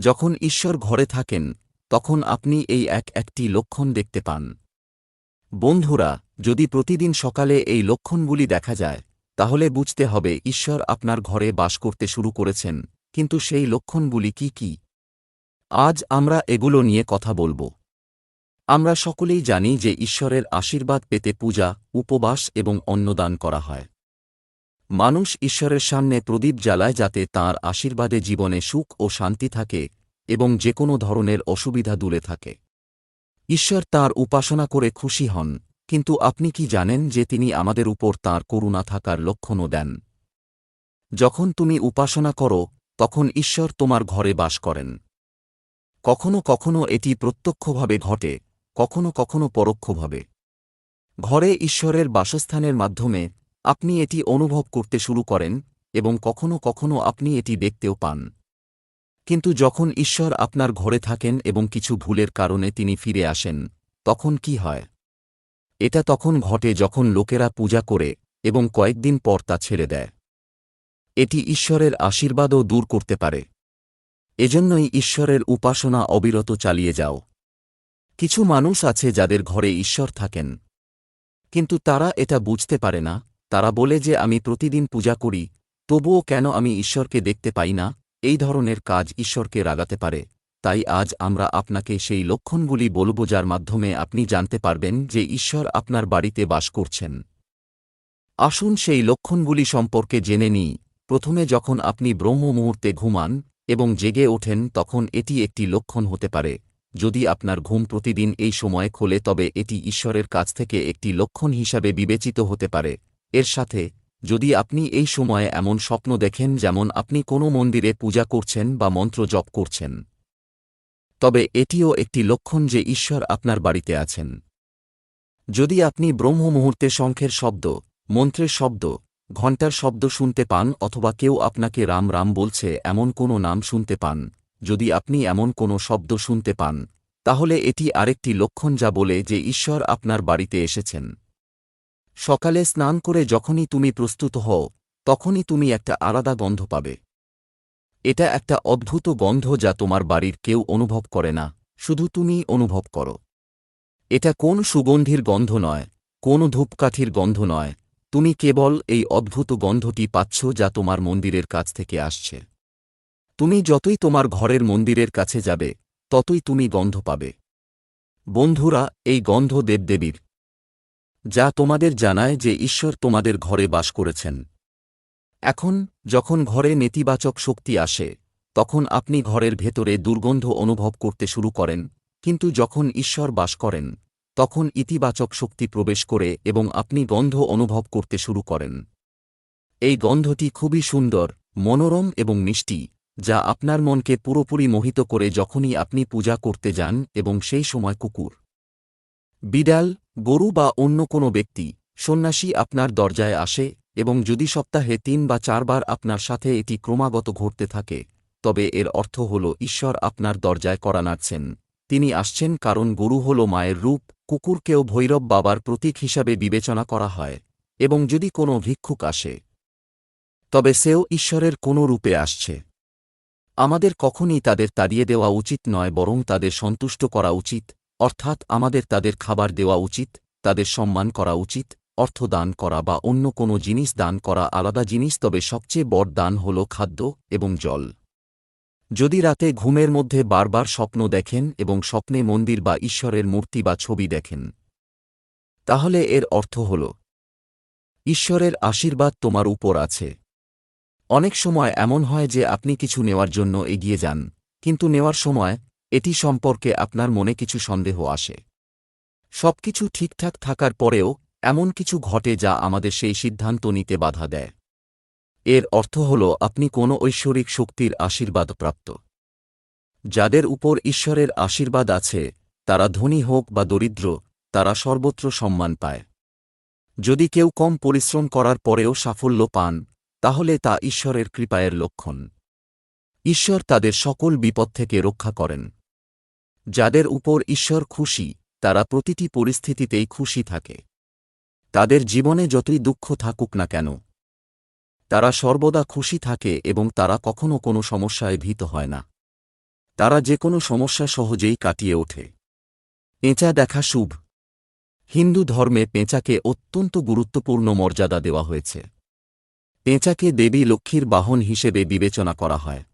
যখন ঈশ্বর ঘরে থাকেন, তখন আপনি এই এক একটি লক্ষণ দেখতে পান। বন্ধুরা, যদি প্রতিদিন সকালে এই লক্ষণগুলি দেখা যায়, তাহলে বুঝতে হবে ঈশ্বর আপনার ঘরে বাস করতে শুরু করেছেন, কিন্তু সেই লক্ষণগুলি কি কি? আজ আমরা এগুলো নিয়ে কথা বলব। আমরা সকলেই জানি যে ঈশ্বরের আশীর্বাদ পেতে পূজা, উপবাস এবং অন্নদান করা হয়। মানুষ ঈশ্বরের সামনে প্রদীপ জ্বালায় যাতে তার আশীর্বাদে জীবনে সুখ ও শান্তি থাকে এবং যে কোনো ধরনের অসুবিধা দূরে থাকে। ঈশ্বর তার উপাসনা করে খুশি হন, কিন্তু আপনি কি জানেন যে তিনি আমাদের উপর তার করুণা থাকার লক্ষণও দেন? যখন তুমি উপাসনা করো, তখন ঈশ্বর তোমার ঘরে বাস করেন। কখনো কখনো এটি প্রত্যক্ষভাবে ঘটে, কখনো কখনো পরোক্ষভাবে। ঘরে ঈশ্বরের বাসস্থানের মাধ্যমে আপনি এটি অনুভব করতে শুরু করেন এবং কখনো কখনো আপনি এটি দেখতেও পান। কিন্তু যখন ঈশ্বর আপনার ঘরে থাকেন এবং কিছু ভুলের কারণে তিনি ফিরে আসেন, তখন কি হয়? এটা তখন ঘটে যখন লোকেরা পূজা করে এবং কয়েকদিন পর তা ছেড়ে দেয়। এটি ঈশ্বরের আশীর্বাদও দূর করতে পারে। এজন্যই ঈশ্বরের উপাসনা অবিরত চালিয়ে যাও। কিছু মানুষ আছে যাদের ঘরে ঈশ্বর থাকেন, কিন্তু তারা এটা বুঝতে পারে না তারা বলে যে আমি প্রতিদিন পূজা করি, তবুও কেন আমি ঈশ্বরকে দেখতে পাই না? এই ধরনের কাজ ঈশ্বরকে রাগাতে পারে। তাই আজ আমরা আপনাকে সেই লক্ষণগুলি বলব যার মাধ্যমে আপনি জানতে পারবেন যে ঈশ্বর আপনার বাড়িতে বাস করছেন। আসুন সেই লক্ষণগুলি সম্পর্কে জেনে নিই। প্রথমে যখন আপনি ব্রহ্ম মুহূর্তে ঘুমান এবং জেগে ওঠেন, তখন এটি একটি লক্ষণ হতে পারে। যদি আপনার ঘুম প্রতিদিন এই সময়ে খোলে, তবে এটি ঈশ্বরের কাছ থেকে একটি লক্ষণ হিসাবে বিবেচিত হতে পারে। এর সাথে, যদি আপনি এই সময়ে এমন স্বপ্ন দেখেন যেমন আপনি কোনো মন্দিরে পূজা করছেন বা মন্ত্র জপ করছেন। তবে এটিও একটি লক্ষণ যে ঈশ্বর আপনার বাড়িতে আছেন। যদি আপনি ব্রহ্ম মুহূর্তে শঙ্খের শব্দ, মন্ত্রের শব্দ, ঘণ্টার শব্দ শুনতে পান অথবা কেউ আপনাকে রাম রাম বলছে এমন কোনো নাম শুনতে পান, যদি আপনি এমন কোনো শব্দ শুনতে পান, তাহলে এটি আরেকটি লক্ষণ যা বলে যে ঈশ্বর আপনার বাড়িতে এসেছেন। সকালে স্নান করে যখনই তুমি প্রস্তুত হও, তখনই তুমি একটা আলাদা গন্ধ পাবে। এটা একটা অদ্ভুত গন্ধ যা তোমার বাড়ির কেউ অনুভব করে না, শুধু তুমি অনুভব করো। এটা কোন সুগন্ধির গন্ধ নয়, কোন ধূপকাঠির গন্ধ নয়, তুমি কেবল এই অদ্ভুত গন্ধটি পাচ্ছ যা তোমার মন্দিরের কাছ থেকে আসছে। তুমি যতই তোমার ঘরের মন্দিরের কাছে যাবে, ততই তুমি গন্ধ পাবে। বন্ধুরা, এই গন্ধ দেবদেবীর যা তোমাদের জানায় যে ঈশ্বর তোমাদের ঘরে বাস করেছেন। এখন, যখন ঘরে নেতিবাচক শক্তি আসে, তখন আপনি ঘরের ভেতরে দুর্গন্ধ অনুভব করতে শুরু করেন, কিন্তু যখন ঈশ্বর বাস করেন, তখন ইতিবাচক শক্তি প্রবেশ করে এবং আপনি গন্ধ অনুভব করতে শুরু করেন। এই গন্ধটি খুবই সুন্দর, মনোরম এবং মিষ্টি, যা আপনার মনকে পুরোপুরি মোহিত করে যখনই আপনি পূজা করতে যান এবং সেই সময় কুকুর। বিড়াল গরু বা অন্য কোনো ব্যক্তি, সন্ন্যাসী আপনার দরজায় আসে এবং যদি সপ্তাহে তিন বা চারবার আপনার সাথে এটি ক্রমাগত ঘটতে থাকে, তবে এর অর্থ হল ঈশ্বর আপনার দরজায় করা নাড়ছেন। তিনি আসছেন কারণ গরু হল মায়ের রূপ, কুকুরকেও ভৈরব বাবার প্রতীক হিসাবে বিবেচনা করা হয়, এবং যদি কোনো ভিক্ষুক আসে, তবে সেও ঈশ্বরের কোনো রূপে আসছে। আমাদের কখনই তাদের তাড়িয়ে দেওয়া উচিত নয়, বরং তাদের সন্তুষ্ট করা উচিত। অর্থাৎ আমাদের তাদের খাবার দেওয়া উচিত, তাদের সম্মান করা উচিত, অর্থ দান করা বা অন্য কোনো জিনিস দান করা আলাদা জিনিস, তবে সবচেয়ে বড় দান হল খাদ্য এবং জল। যদি রাতে ঘুমের মধ্যে বারবার স্বপ্ন দেখেন এবং স্বপ্নে মন্দির বা ঈশ্বরের মূর্তি বা ছবি দেখেন, তাহলে এর অর্থ হল, ঈশ্বরের আশীর্বাদ তোমার উপর আছে। অনেক সময় এমন হয় যে আপনি কিছু নেওয়ার জন্য এগিয়ে যান, কিন্তু নেওয়ার সময় এটি সম্পর্কে আপনার মনে কিছু সন্দেহ আসে। সবকিছু ঠিকঠাক থাকার পরেও, এমন কিছু ঘটে যা আমাদের সেই সিদ্ধান্ত নিতে বাধা দেয়। এর অর্থ হল, আপনি কোনো ঐশ্বরিক শক্তির আশীর্বাদ প্রাপ্ত। যাদের উপর ঈশ্বরের আশীর্বাদ আছে, তারা ধনী হোক বা দরিদ্র, তারা সর্বত্র সম্মান পায়। যদি কেউ কম পরিশ্রম করার পরেও সাফল্য পান, তাহলে তা ঈশ্বরের কৃপায়ের লক্ষণ। ঈশ্বর তাদের সকল বিপদ থেকে রক্ষা করেন। যাদের উপর ঈশ্বর খুশি, তারা প্রতিটি পরিস্থিতিতেই খুশি থাকে। তাদের জীবনে যতই দুঃখ থাকুক না কেন, তারা সর্বদা খুশি থাকে এবং তারা কখনও কোনো সমস্যায় ভীত হয় না। তারা যে কোনো সমস্যা সহজেই কাটিয়ে ওঠে। পেঁচা দেখা শুভ। হিন্দু ধর্মে পেঁচাকে অত্যন্ত গুরুত্বপূর্ণ মর্যাদা দেওয়া হয়েছে। পেঁচাকে দেবী লক্ষ্মীর বাহন হিসেবে বিবেচনা করা হয়।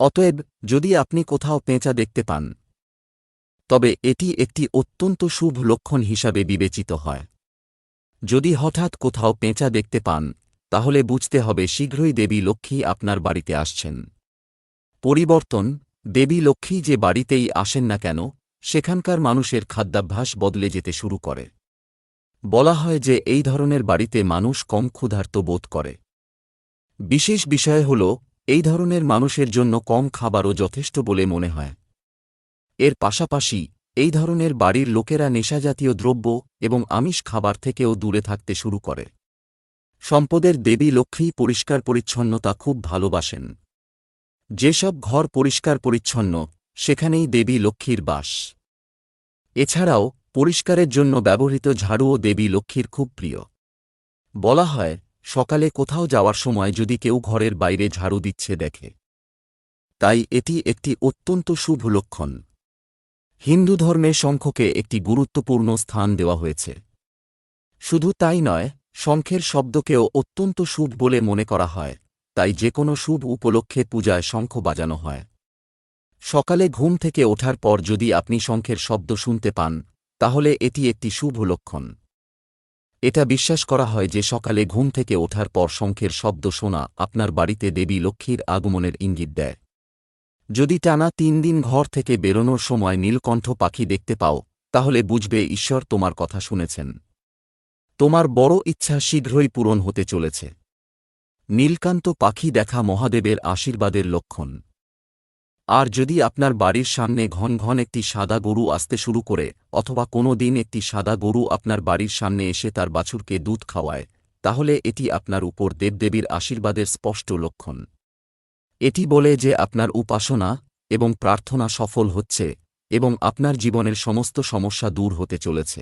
অতএব, যদি আপনি কোথাও পেঁচা দেখতে পান তবে এটি একটি অত্যন্ত শুভ লক্ষণ হিসাবে বিবেচিত হয়। যদি হঠাৎ কোথাও পেঁচা দেখতে পান, তাহলে বুঝতে হবে শীঘ্রই দেবী লক্ষ্মী আপনার বাড়িতে আসছেন। পরিবর্তন, দেবী লক্ষ্মী যে বাড়িতেই আসেন না কেন, সেখানকার মানুষের খাদ্যাভ্যাস বদলে যেতে শুরু করে। বলা হয় যে এই ধরনের বাড়িতে মানুষ কম ক্ষুধার্ত বোধ করে। বিশেষ বিষয় হল, এই ধরনের মানুষের জন্য কম খাবারও যথেষ্ট বলে মনে হয়। এর পাশাপাশি, এই ধরনের বাড়ির লোকেরা নেশাজাতীয় দ্রব্য এবং আমিষ খাবার থেকেও দূরে থাকতে শুরু করে। সম্পদের দেবী লক্ষ্মী পরিষ্কার পরিচ্ছন্নতা খুব ভালোবাসেন। যেসব ঘর পরিষ্কার পরিচ্ছন্ন, সেখানেই দেবী লক্ষ্মীর বাস। এছাড়াও, পরিষ্কারের জন্য ব্যবহৃত ঝাড়ুও দেবী লক্ষ্মীর খুব প্রিয়। বলা হয়, সকালে কোথাও যাওয়ার সময় যদি কেউ ঘরের বাইরে ঝাড়ু দিচ্ছে দেখে। তাই এটি একটি অত্যন্ত শুভ লক্ষণ। হিন্দু ধর্মে শঙ্খকে একটি গুরুত্বপূর্ণ স্থান দেওয়া হয়েছে। শুধু তাই নয়, শঙ্খের শব্দকেও অত্যন্ত শুভ বলে মনে করা হয়, তাই যে কোনো শুভ উপলক্ষে পূজায় শঙ্খ বাজানো হয়। সকালে ঘুম থেকে ওঠার পর যদি আপনি শঙ্খের শব্দ শুনতে পান, তাহলে এটি একটি শুভ লক্ষণ। এটা বিশ্বাস করা হয় যে সকালে ঘুম থেকে ওঠার পর শঙ্খের শব্দ শোনা আপনার বাড়িতে দেবী লক্ষ্মীর আগমনের ইঙ্গিত দেয়। যদি টানা তিন দিন ঘর থেকে বেরোনোর সময় নীলকণ্ঠ পাখি দেখতে পাও, তাহলে বুঝবে ঈশ্বর তোমার কথা শুনেছেন। তোমার বড় ইচ্ছা শীঘ্রই পূরণ হতে চলেছে। নীলকান্ত পাখি দেখা মহাদেবের আশীর্বাদের লক্ষণ। আর যদি আপনার বাড়ির সামনে ঘন ঘন একটি সাদা গরু আসতে শুরু করে, অথবা কোনো দিন একটি সাদা গরু আপনার বাড়ির সামনে এসে তার বাছুরকে দুধ খাওয়ায়, তাহলে এটি আপনার উপর দেবদেবীর আশীর্বাদের স্পষ্ট লক্ষণ। এটি বলে যে আপনার উপাসনা এবং প্রার্থনা সফল হচ্ছে এবং আপনার জীবনের সমস্ত সমস্যা দূর হতে চলেছে।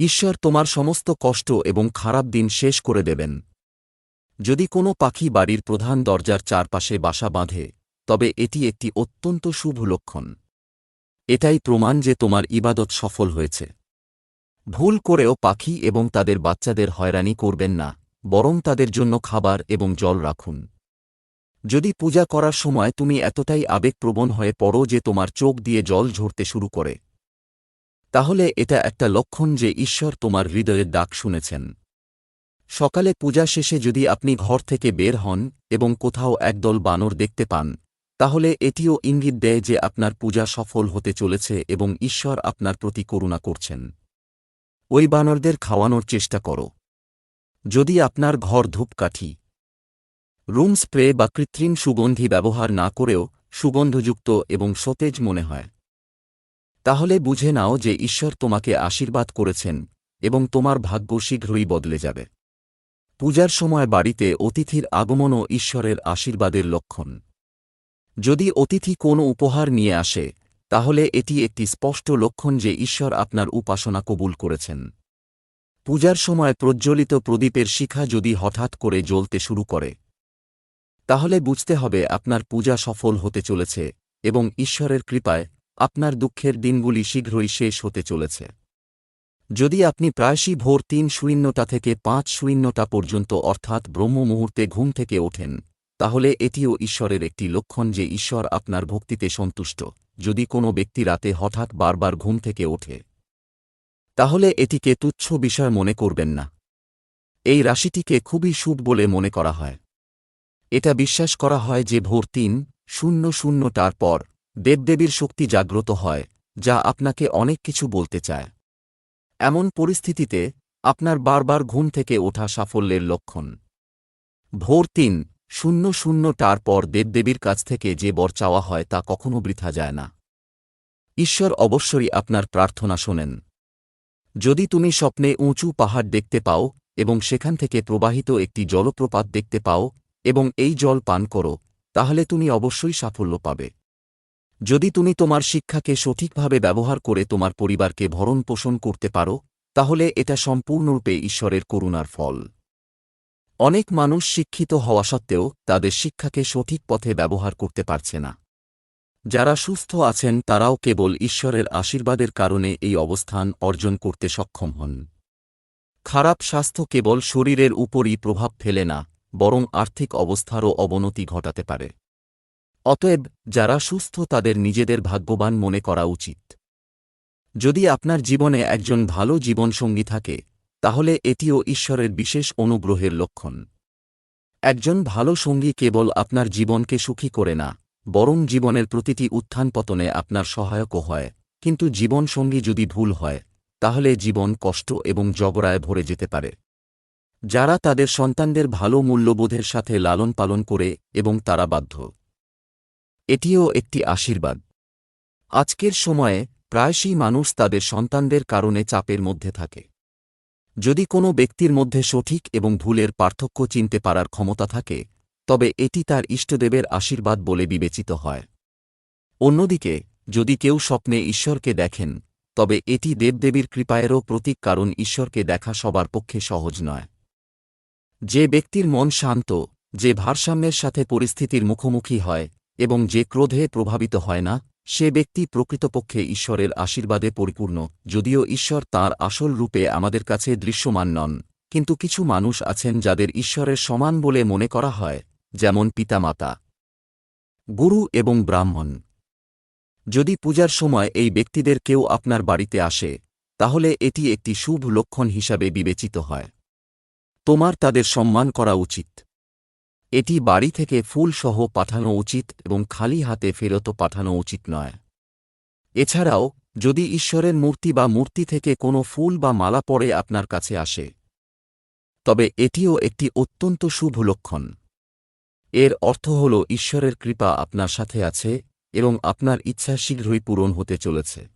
ঈশ্বর তোমার সমস্ত কষ্ট এবং খারাপ দিন শেষ করে দেবেন। যদি কোনো পাখি বাড়ির প্রধান দরজার চারপাশে বাসা বাঁধে, তবে এটি একটি অত্যন্ত শুভ লক্ষণ। এটাই প্রমাণ যে তোমার ইবাদত সফল হয়েছে। ভুল করেও পাখি এবং তাদের বাচ্চাদের হয়রানি করবেন না, বরং তাদের জন্য খাবার এবং জল রাখুন। যদি পূজা করার সময় তুমি এতটাই আবেগপ্রবণ হয়ে পড়ো যে তোমার চোখ দিয়ে জল ঝরতে শুরু করে। তাহলে এটা একটা লক্ষণ যে ঈশ্বর তোমার হৃদয়ের ডাক শুনেছেন। সকালে পূজা শেষে যদি আপনি ঘর থেকে বের হন এবং কোথাও একদল বানর দেখতে পান, তাহলে এটিও ইঙ্গিত দেয় যে আপনার পূজা সফল হতে চলেছে এবং ঈশ্বর আপনার প্রতি করুণা করছেন। ওই বানরদের খাওয়ানোর চেষ্টা করো। যদি আপনার ঘর ধূপকাঠি রুম স্প্রে বা কৃত্রিম সুগন্ধি ব্যবহার না করেও সুগন্ধযুক্ত এবং সতেজ মনে হয়। তাহলে বুঝে নাও যে ঈশ্বর তোমাকে আশীর্বাদ করেছেন এবং তোমার ভাগ্য শীঘ্রই বদলে যাবে। পূজার সময় বাড়িতে অতিথির আগমনও ঈশ্বরের আশীর্বাদের লক্ষণ। যদি অতিথি কোনো উপহার নিয়ে আসে, তাহলে এটি একটি স্পষ্ট লক্ষণ যে ঈশ্বর আপনার উপাসনা কবুল করেছেন। পূজার সময় প্রজ্জ্বলিত প্রদীপের শিখা যদি হঠাৎ করে জ্বলতে শুরু করে তাহলে বুঝতে হবে আপনার পূজা সফল হতে চলেছে এবং ঈশ্বরের কৃপায় আপনার দুঃখের দিনগুলি শীঘ্রই শেষ হতে চলেছে। যদি আপনি প্রায়শই ভোর তিন শূন্যটা থেকে পাঁচ শূন্যটা পর্যন্ত অর্থাৎ ব্রহ্ম মুহূর্তে ঘুম থেকে ওঠেন, তাহলে এটিও ঈশ্বরের একটি লক্ষণ যে ঈশ্বর আপনার ভক্তিতে সন্তুষ্ট, যদি কোনো ব্যক্তি রাতে হঠাৎ বারবার ঘুম থেকে ওঠে। তাহলে এটিকে তুচ্ছ বিষয় মনে করবেন না। এই রাশিটিকে খুবই শুভ বলে মনে করা হয়। এটা বিশ্বাস করা হয় যে ভোর তিন, শূন্য শূন্যটার পর, দেবদেবীর শক্তি জাগ্রত হয়, যা আপনাকে অনেক কিছু বলতে চায়। এমন পরিস্থিতিতে, আপনার বারবার ঘুম থেকে ওঠা সাফল্যের লক্ষণ। ভোর তিন, শূন্য শূন্যটার পর দেবদেবীর কাছ থেকে যে বর চাওয়া হয় তা কখনো বৃথা যায় না। ঈশ্বর অবশ্যই আপনার প্রার্থনা শোনেন। যদি তুমি স্বপ্নে উঁচু পাহাড় দেখতে পাও এবং সেখান থেকে প্রবাহিত একটি জলপ্রপাত দেখতে পাও এবং এই জল পান করো, তাহলে তুমি অবশ্যই সাফল্য পাবে। যদি তুমি তোমার শিক্ষাকে সঠিকভাবে ব্যবহার করে তোমার পরিবারকে ভরণ পোষণ করতে পারো, তাহলে এটা সম্পূর্ণরূপে ঈশ্বরের করুণার ফল। অনেক মানুষ শিক্ষিত হওয়া সত্ত্বেও তাদের শিক্ষাকে সঠিক পথে ব্যবহার করতে পারছে না। যারা সুস্থ আছেন, তারাও কেবল ঈশ্বরের আশীর্বাদের কারণে এই অবস্থান অর্জন করতে সক্ষম হন। খারাপ স্বাস্থ্য কেবল শরীরের উপরই প্রভাব ফেলে না বরং আর্থিক অবস্থারও অবনতি ঘটাতে পারে। অতএব যারা সুস্থ, তাদের নিজেদের ভাগ্যবান মনে করা উচিত। যদি আপনার জীবনে একজন ভালো জীবনসঙ্গী থাকে, তাহলে এটিও ঈশ্বরের বিশেষ অনুগ্রহের লক্ষণ। একজন ভালো সঙ্গী কেবল আপনার জীবনকে সুখী করে না, বরং জীবনের প্রতিটি উত্থান পতনে আপনার সহায়কও হয়। কিন্তু জীবনসঙ্গী যদি ভুল হয়, তাহলে জীবন কষ্ট এবং জগড়ায় ভরে যেতে পারে। যারা তাদের সন্তানদের ভালো মূল্যবোধের সাথে লালন পালন করে এবং তারা বাধ্য। এটিও একটি আশীর্বাদ। আজকের সময়ে প্রায়শই মানুষ তাদের সন্তানদের কারণে চাপের মধ্যে থাকে। যদি কোনো ব্যক্তির মধ্যে সঠিক এবং ভুলের পার্থক্য চিনতে পারার ক্ষমতা থাকে, তবে এটি তার ইষ্টদেবের আশীর্বাদ বলে বিবেচিত হয়। অন্যদিকে, যদি কেউ স্বপ্নে ঈশ্বরকে দেখেন, তবে এটি দেবদেবীর কৃপায়েরও প্রতীক কারণ ঈশ্বরকে দেখা সবার পক্ষে সহজ নয়। যে ব্যক্তির মন শান্ত, যে ভারসাম্যের সাথে পরিস্থিতির মুখোমুখি হয়, এবং যে ক্রোধে প্রভাবিত হয় না, সে ব্যক্তি প্রকৃতপক্ষে ঈশ্বরের আশীর্বাদে পরিপূর্ণ, যদিও ঈশ্বর তার আসল রূপে আমাদের কাছে দৃশ্যমান নন। কিন্তু কিছু মানুষ আছেন যাদের ঈশ্বরের সমান বলে মনে করা হয়, যেমন পিতামাতা, গুরু এবং ব্রাহ্মণ। যদি পূজার সময় এই ব্যক্তিদের কেউ আপনার বাড়িতে আসে, তাহলে এটি একটি শুভ লক্ষণ হিসাবে বিবেচিত হয়। তোমার তাদের সম্মান করা উচিত। এটি বাড়ি থেকে ফুল সহ পাঠানো উচিত এবং খালি হাতে ফেরত পাঠানো উচিত নয়। এছাড়াও, যদি ঈশ্বরের মূর্তি বা মূর্তি থেকে কোনো ফুল বা মালা পরে আপনার কাছে আসে। তবে এটিও একটি অত্যন্ত শুভ লক্ষণ। এর অর্থ হল ঈশ্বরের কৃপা আপনার সাথে আছে এবং আপনার ইচ্ছা শীঘ্রই পূরণ হতে চলেছে।